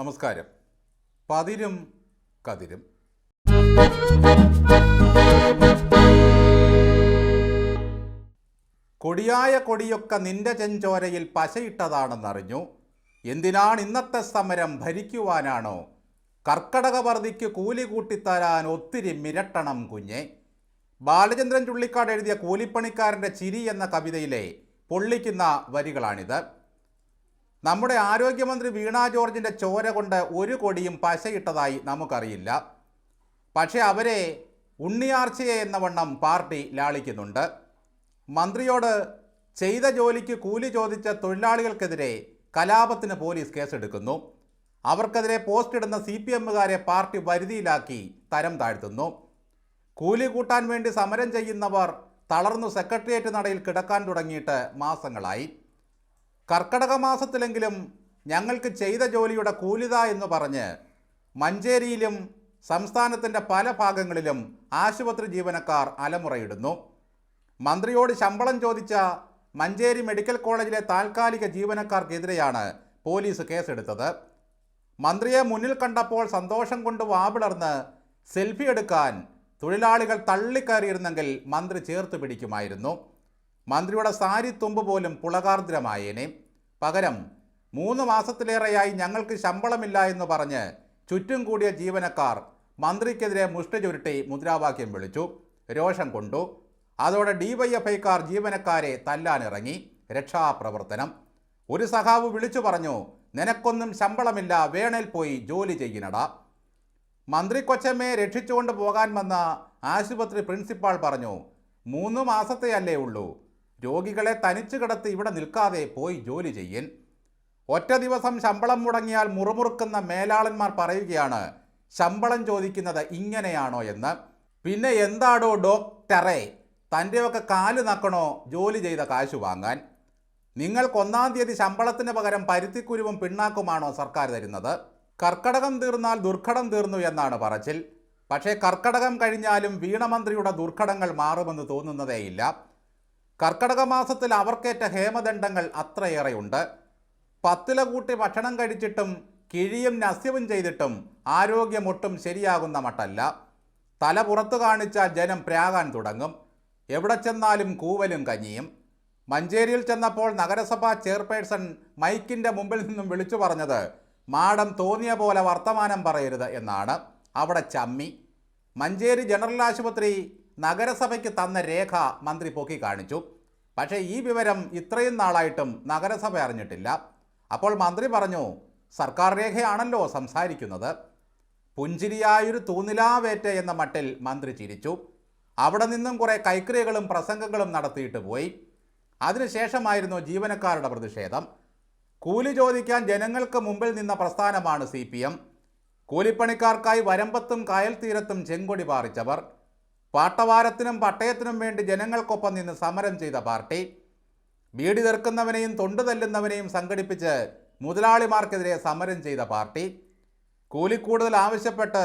നമസ്കാരം. പതിരും കതിരും. കൊടിയായ കൊടിയൊക്കെ നിന്റെ ചെഞ്ചോരയിൽ പശയിട്ടതാണെന്നറിഞ്ഞു. എന്തിനാണ് ഇന്നത്തെ സമരം ഭരിക്കുവാനാണോ? കർക്കടകവർദ്ധിക്ക് കൂലി കൂട്ടിത്തരാൻ ഒത്തിരി മിരട്ടണം കുഞ്ഞെ. ബാലചന്ദ്രൻ ചുള്ളിക്കാട് എഴുതിയ കൂലിപ്പണിക്കാരന്റെ ചിരി എന്ന കവിതയിലെ പൊള്ളിക്കുന്ന വരികളാണിത്. നമ്മുടെ ആരോഗ്യമന്ത്രി വീണ ജോർജിന്റെ ചോര കൊണ്ട് ഒരു കൊടിയും പശയിട്ടതായി നമുക്കറിയില്ല. പക്ഷേ അവരെ ഉണ്ണിയാർച്ചയെ എന്ന വണ്ണം പാർട്ടി ലാളിക്കുന്നുണ്ട്. മന്ത്രിയോട് ചെയ്ത ജോലിക്ക് കൂലി ചോദിച്ച തൊഴിലാളികൾക്കെതിരെ കലാപത്തിന് പോലീസ് കേസെടുക്കുന്നു. അവർക്കെതിരെ പോസ്റ്റ് ഇടുന്ന സി പി എമ്മുകാരെ പാർട്ടി വരുതിയിലാക്കി തരം താഴ്ത്തുന്നു. കൂലി കൂട്ടാൻ വേണ്ടി സമരം ചെയ്യുന്നവർ തളർന്നു സെക്രട്ടേറിയറ്റ് നടയിൽ കിടക്കാൻ തുടങ്ങിയിട്ട് മാസങ്ങളായി. കർക്കടക മാസത്തിലെങ്കിലും ഞങ്ങൾക്ക് ചെയ്ത ജോലിയുടെ കൂലിത എന്ന് പറഞ്ഞ് മഞ്ചേരിയിലും സംസ്ഥാനത്തിന്റെ പല ഭാഗങ്ങളിലും ആശുപത്രി ജീവനക്കാർ അലമുറയിടുന്നു. മന്ത്രിയോട് ശമ്പളം ചോദിച്ച മഞ്ചേരി മെഡിക്കൽ കോളേജിലെ താൽക്കാലിക ജീവനക്കാർക്കെതിരെയാണ് പോലീസ് കേസെടുത്തത്. മന്ത്രിയെ മുന്നിൽ കണ്ടപ്പോൾ സന്തോഷം കൊണ്ട് വാവിളർന്ന് സെൽഫി എടുക്കാൻ തൊഴിലാളികൾ തള്ളിക്കയറിയിരുന്നെങ്കിൽ മന്ത്രി ചേർത്ത് പിടിക്കുമായിരുന്നു. മന്ത്രിയുടെ സാരി തുമ്പ് പോലും പുളകാർദ്രമായേനെ. പകരം മൂന്ന് മാസത്തിലേറെയായി ഞങ്ങൾക്ക് ശമ്പളമില്ല എന്ന് പറഞ്ഞ് ചുറ്റും കൂടിയ ജീവനക്കാർ മന്ത്രിക്കെതിരെ മുഷ്ടി ചുരുട്ടി മുദ്രാവാക്യം വിളിച്ചു. രോഷം കൊണ്ടു. അതോടെ ഡിവൈഎഫ്ഐക്കാർ ജീവനക്കാരെ തല്ലാനിറങ്ങി. രക്ഷാപ്രവർത്തനം. ഒരു സഖാവ് വിളിച്ചു പറഞ്ഞു നിനക്കൊന്നും ശമ്പളമില്ല വേണേൽ പോയി ജോലി ചെയ്യണടാ മന്ത്രി കൊച്ചമ്മയെ രക്ഷിച്ചുകൊണ്ട് പോകാൻ വന്ന ആശുപത്രി പ്രിൻസിപ്പാൾ പറഞ്ഞു മൂന്ന് മാസത്തെയല്ലേ ഉള്ളൂ. രോഗികളെ തനിച്ചു കിടത്തി ഇവിടെ നിൽക്കാതെ പോയി ജോലി ചെയ്യൻ. ഒറ്റ ദിവസം ശമ്പളം മുടങ്ങിയാൽ മുറുമുറുക്കുന്ന മേലാളന്മാർ പറയുകയാണ് ശമ്പളം ചോദിക്കുന്നത് ഇങ്ങനെയാണോ എന്ന്. പിന്നെ എന്താടോ ഡോക്ടറെ തന്റെയൊക്കെ കാൽ നക്കണോ ജോലി ചെയ്ത കാശ് വാങ്ങാൻ. നിങ്ങൾക്ക് ഒന്നാം തീയതി ശമ്പളത്തിന് പകരം പരുത്തിക്കുരുവും പിണ്ണാക്കുമാണോ സർക്കാർ തരുന്നത്. കർക്കടകം തീർന്നാൽ ദുർഘടം തീർന്നു എന്നാണ് പറച്ചിൽ. പക്ഷേ കർക്കടകം കഴിഞ്ഞാലും വീണമന്ത്രിയുടെ ദുർഘടങ്ങൾ മാറുമെന്ന് തോന്നുന്നതേയില്ല. കർക്കടക മാസത്തിൽ അവർക്കേറ്റ ഹേമദണ്ഡങ്ങൾ അത്രയേറെയുണ്ട് പത്തില കൂട്ടി ഭക്ഷണം കഴിച്ചിട്ടും കിഴിയും നസ്യവും ചെയ്തിട്ടും ആരോഗ്യമൊട്ടും ശരിയാകുന്ന മട്ടല്ല. തല പുറത്തു കാണിച്ചാൽ ജനം പ്രാകാൻ തുടങ്ങും. എവിടെ ചെന്നാലും കൂവലും കഞ്ഞിയും. മഞ്ചേരിയിൽ ചെന്നപ്പോൾ നഗരസഭാ ചെയർപേഴ്സൺ മൈക്കിന്റെ മുമ്പിൽ നിന്നും വിളിച്ചു പറഞ്ഞത് മാഡം തോന്നിയ പോലെ വർത്തമാനം പറയരുത് എന്നാണ്. അവിടെ ചമ്മി. മഞ്ചേരി ജനറൽ ആശുപത്രി നഗരസഭയ്ക്ക് തന്ന രേഖ മന്ത്രി പൊക്കി കാണിച്ചു. പക്ഷേ ഈ വിവരം ഇത്രയും നാളായിട്ടും നഗരസഭ അറിഞ്ഞിട്ടില്ല. അപ്പോൾ മന്ത്രി പറഞ്ഞു സർക്കാർ രേഖയാണല്ലോ സംസാരിക്കുന്നത്. പുഞ്ചിരിയായൊരു തൂന്നിലാവേറ്റ എന്ന മട്ടിൽ മന്ത്രി ചിരിച്ചു. അവിടെ നിന്നും കുറേ കൈക്രിയകളും പ്രസംഗങ്ങളും നടത്തിയിട്ട് പോയി. അതിനുശേഷമായിരുന്നു ജീവനക്കാരുടെ പ്രതിഷേധം. കൂലി ചോദിക്കാൻ ജനങ്ങൾക്ക് മുമ്പിൽ നിന്ന പ്രസ്ഥാനമാണ് സി പി എം. കൂലിപ്പണിക്കാർക്കായി വരമ്പത്തും കായൽ തീരത്തും ചെങ്കൊടി പാറിച്ചവർ. പാട്ടവാരത്തിനും പട്ടയത്തിനും വേണ്ടി ജനങ്ങൾക്കൊപ്പം നിന്ന് സമരം ചെയ്ത പാർട്ടി ബീഡി തീർക്കുന്നവനെയും തൊണ്ടു തല്ലുന്നവനെയും സംഘടിപ്പിച്ച് മുതലാളിമാർക്കെതിരെ സമരം ചെയ്ത പാർട്ടി കൂലിക്കൂടുതൽ ആവശ്യപ്പെട്ട്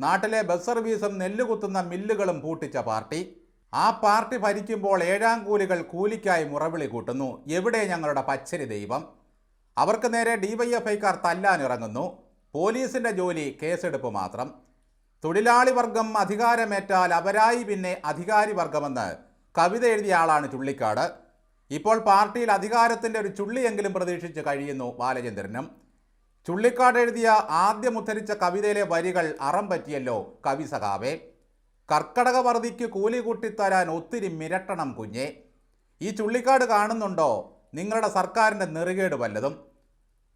നാട്ടിലെ ബസ് സർവീസും നെല്ലുകുത്തുന്ന മില്ലുകളും പൂട്ടിച്ച പാർട്ടി ആ പാർട്ടി ഭരിക്കുമ്പോൾ ഏഴാം കൂലികൾ കൂലിക്കായി മുറവിളി കൂട്ടുന്നു. എവിടെ ഞങ്ങളുടെ പച്ചരി ദൈവം? അവർക്ക് നേരെ ഡിവൈഎഫ്ഐക്കാർ തല്ലാനിറങ്ങുന്നു പോലീസിന്റെ ജോലി കേസെടുപ്പ് മാത്രം. തൊഴിലാളി വർഗം അധികാരമേറ്റാൽ അവരായി പിന്നെ അധികാരി വർഗമെന്ന് കവിത എഴുതിയ ആളാണ് ചുള്ളിക്കാട്. ഇപ്പോൾ പാർട്ടിയിൽ അധികാരത്തിന്റെ ഒരു ചുള്ളിയെങ്കിലും പ്രതീക്ഷിച്ച് കഴിയുന്നു ബാലചന്ദ്രനും. ചുള്ളിക്കാട് എഴുതിയ ആദ്യം ഉദ്ധരിച്ച കവിതയിലെ വരികൾ അറം പറ്റിയല്ലോ കവി സഖാവേ. കർക്കടക വർദ്ധിക്ക് കൂലി കൂട്ടിത്തരാൻ ഒത്തിരി മിരട്ടണം കുഞ്ഞെ. ഈ ചുള്ളിക്കാട് കാണുന്നുണ്ടോ? നിങ്ങളുടെ സർക്കാരിന്റെ നെറുകേട് വല്ലതും.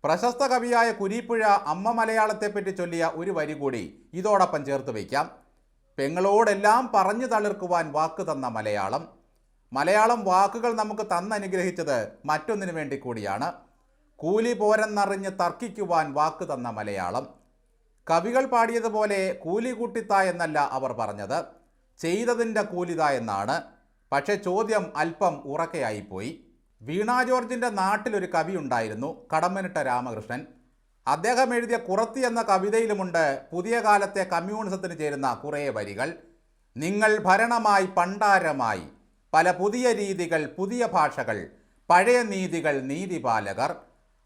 പ്രശസ്ത കവിയായ കുരീപ്പുഴ അമ്മ മലയാളത്തെപ്പറ്റി ചൊല്ലിയ ഒരു വരി കൂടി ഇതോടൊപ്പം ചേർത്ത് വയ്ക്കാം. പെങ്ങളോടെല്ലാം പറഞ്ഞു തളിർക്കുവാൻ വാക്ക് തന്ന മലയാളം. മലയാളം വാക്കുകൾ നമുക്ക് തന്നനുഗ്രഹിച്ചത് മറ്റൊന്നിനു വേണ്ടി കൂടിയാണ്. കൂലി പോരെന്നറിഞ്ഞ് തർക്കിക്കുവാൻ വാക്ക് തന്ന മലയാളം. കവികൾ പാടിയതുപോലെ കൂലി കൂട്ടിത്ത എന്നല്ല അവർ പറഞ്ഞത്. ചെയ്തതിന്റെ കൂലിത എന്നാണ്. പക്ഷേ ചോദ്യം അല്പം ഉറക്കെയായിപ്പോയി. വീണ ജോർജിന്റെ നാട്ടിലൊരു കവി ഉണ്ടായിരുന്നു കടമ്മനിട്ട രാമകൃഷ്ണൻ. അദ്ദേഹം എഴുതിയ കുറത്തി എന്ന കവിതയിലുമുണ്ട് പുതിയ കാലത്തെ കമ്മ്യൂണിസത്തിന് ചേരുന്ന കുറേ വരികൾ. നിങ്ങൾ ഭരണമായി പണ്ടാരമായി പല പുതിയ രീതികൾ പുതിയ ഭാഷകൾ പഴയ നീതികൾ നീതിപാലകർ.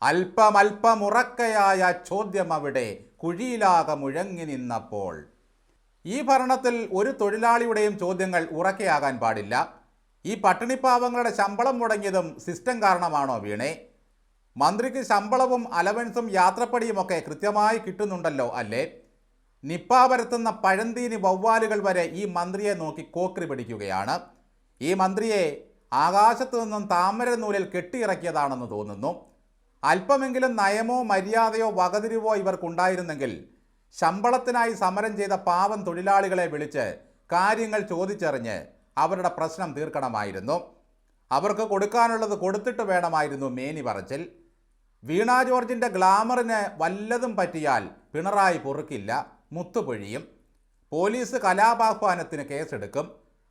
അല്പമല്പമുറക്കയായ ചോദ്യം അവിടെ കുഴിയിലാകെ മുഴങ്ങി നിന്നപ്പോൾ. ഈ ഭരണത്തിൽ ഒരു തൊഴിലാളിയുടെയും ചോദ്യങ്ങൾ ഉറക്കയാകാൻ പാടില്ല. ഈ പട്ടിണിപ്പാവങ്ങളുടെ ശമ്പളം മുടങ്ങിയതും സിസ്റ്റം കാരണമാണോ വീണേ? മന്ത്രിക്ക് ശമ്പളവും അലവൻസും യാത്രപ്പടിയുമൊക്കെ കൃത്യമായി കിട്ടുന്നുണ്ടല്ലോ അല്ലേ? നിപ്പ പരത്തുന്ന പഴന്തീനി വവ്വാലുകൾ വരെ ഈ മന്ത്രിയെ നോക്കി കോക്രി പിടിക്കുകയാണ്. ഈ മന്ത്രിയെ ആകാശത്തു നിന്നും താമര നൂലിൽ കെട്ടിയിറക്കിയതാണെന്ന് തോന്നുന്നു. അല്പമെങ്കിലും നയമോ മര്യാദയോ വകതിരിവോ ഇവർക്കുണ്ടായിരുന്നെങ്കിൽ ശമ്പളത്തിനായി സമരം ചെയ്ത പാവം തൊഴിലാളികളെ വിളിച്ച് കാര്യങ്ങൾ ചോദിച്ചറിഞ്ഞ് അവരുടെ പ്രശ്നം തീർക്കണമായിരുന്നു. അവർക്ക് കൊടുക്കാനുള്ളത് കൊടുത്തിട്ട് വേണമായിരുന്നു മേനി പറച്ചിൽ. വീണ ജോർജിന്റെ ഗ്ലാമറിന് വല്ലതും പറ്റിയാൽ പിണറായി പൊറുക്കില്ല മുത്തുപൊഴിയും. പോലീസ് കലാപാഹ്വാനത്തിന് കേസെടുക്കും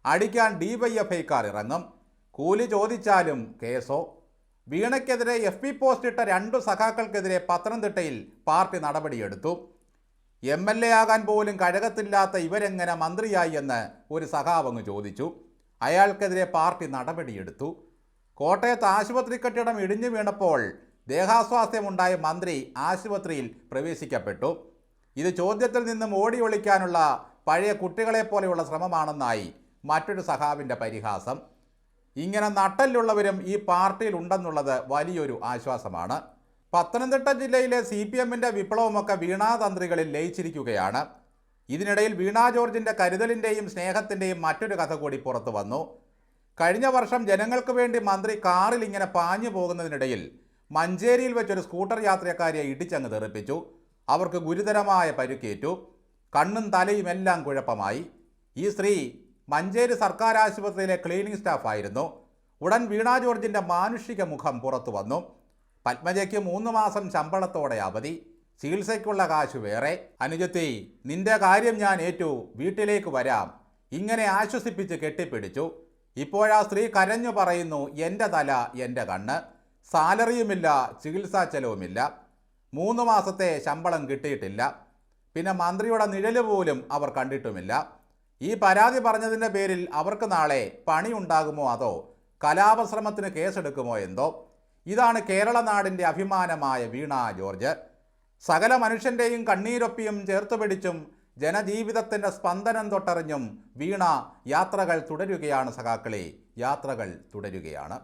അടിക്കാൻ ഡിവൈഎഫ്ഐക്കാർ ഇറങ്ങും. കൂലി ചോദിച്ചാലും കേസോ? വീണയ്ക്കെതിരെ എഫ് പി പോസ്റ്റ് ഇട്ട രണ്ടു സഖാക്കൾക്കെതിരെ പത്തനംതിട്ടയിൽ പാർട്ടി നടപടിയെടുത്തു. എം എൽ എ ആകാൻ പോലും കഴകത്തില്ലാത്ത ഇവരെങ്ങനെ മന്ത്രിയായി എന്ന് ഒരു സഖാവങ്ങ് ചോദിച്ചു. അയാൾക്കെതിരെ പാർട്ടി നടപടിയെടുത്തു. കോട്ടയത്ത് ആശുപത്രി കെട്ടിടം ഇടിഞ്ഞു വീണപ്പോൾ ദേഹാസ്വാസ്ഥ്യമുണ്ടായ മന്ത്രി ആശുപത്രിയിൽ പ്രവേശിക്കപ്പെട്ടു. ഇത് ചോദ്യത്തിൽ നിന്നും ഓടി ഒളിക്കാനുള്ള പഴയ കുട്ടികളെ പോലെയുള്ള ശ്രമമാണെന്നായി മറ്റൊരു സഖാവിന്റെ പരിഹാസം. ഇങ്ങനെ നട്ടലുള്ളവരും ഈ പാർട്ടിയിൽ ഉണ്ടെന്നുള്ളത് വലിയൊരു ആശ്വാസമാണ്. പത്തനംതിട്ട ജില്ലയിലെ സി പി എമ്മിന്റെ വിപ്ലവമൊക്കെ വീണാതന്ത്രികളിൽ ലയിച്ചിരിക്കുകയാണ്. ഇതിനിടയിൽ വീണ ജോർജിന്റെ കരുതലിന്റെയും സ്നേഹത്തിന്റെയും മറ്റൊരു കഥ കൂടി പുറത്തു വന്നു. കഴിഞ്ഞ വർഷം ജനങ്ങൾക്ക് വേണ്ടി മന്ത്രി കാറിൽ ഇങ്ങനെ പാഞ്ഞു പോകുന്നതിനിടയിൽ മഞ്ചേരിയിൽ വെച്ചൊരു സ്കൂട്ടർ യാത്രക്കാരിയെ ഇടിച്ചങ്ങ് തെറിപ്പിച്ചു. അവർക്ക് ഗുരുതരമായ പരുക്കേറ്റു. കണ്ണും തലയും എല്ലാം കുഴപ്പമായി. ഈ സ്ത്രീ മഞ്ചേരി സർക്കാർ ആശുപത്രിയിലെ ക്ലീനിംഗ് സ്റ്റാഫായിരുന്നു. ഉടൻ വീണാ ജോർജിന്റെ മാനുഷിക മുഖം പുറത്തു വന്നു. പത്മജയ്ക്ക് മൂന്ന് മാസം ശമ്പളത്തോടെ അവധി. ചികിത്സയ്ക്കുള്ള കാശ് വേറെ. അനുജത്തി നിന്റെ കാര്യം ഞാൻ ഏറ്റു. വീട്ടിലേക്ക് വരാം. ഇങ്ങനെ ആശ്വസിപ്പിച്ച് കെട്ടിപ്പിടിച്ചു. ഇപ്പോഴാ സ്ത്രീ കരഞ്ഞു പറയുന്നു എന്റെ തല എന്റെ കണ്ണ്. സാലറിയുമില്ല ചികിത്സാ ചെലവുമില്ല. മൂന്ന് മാസത്തെ ശമ്പളം കിട്ടിയിട്ടില്ല. പിന്നെ മന്ത്രിയുടെ നിഴൽ പോലും അവർ കണ്ടിട്ടുമില്ല. ഈ പരാതി പറഞ്ഞതിന്റെ പേരിൽ അവർക്ക് നാളെ പണിയുണ്ടാകുമോ അതോ കലാപശ്രമത്തിന് കേസെടുക്കുമോ എന്തോ? ഇതാണ് കേരള നാടിന്റെ അഭിമാനമായ വീണ ജോർജ്. സകല മനുഷ്യന്റെയും കണ്ണീരൊപ്പിയും ചേർത്ത് പിടിച്ചും ജനജീവിതത്തിന്റെ സ്പന്ദനം തൊട്ടറിഞ്ഞും വീണ യാത്രകൾ തുടരുകയാണ് സഖാക്കളെ. യാത്രകൾ തുടരുകയാണ്.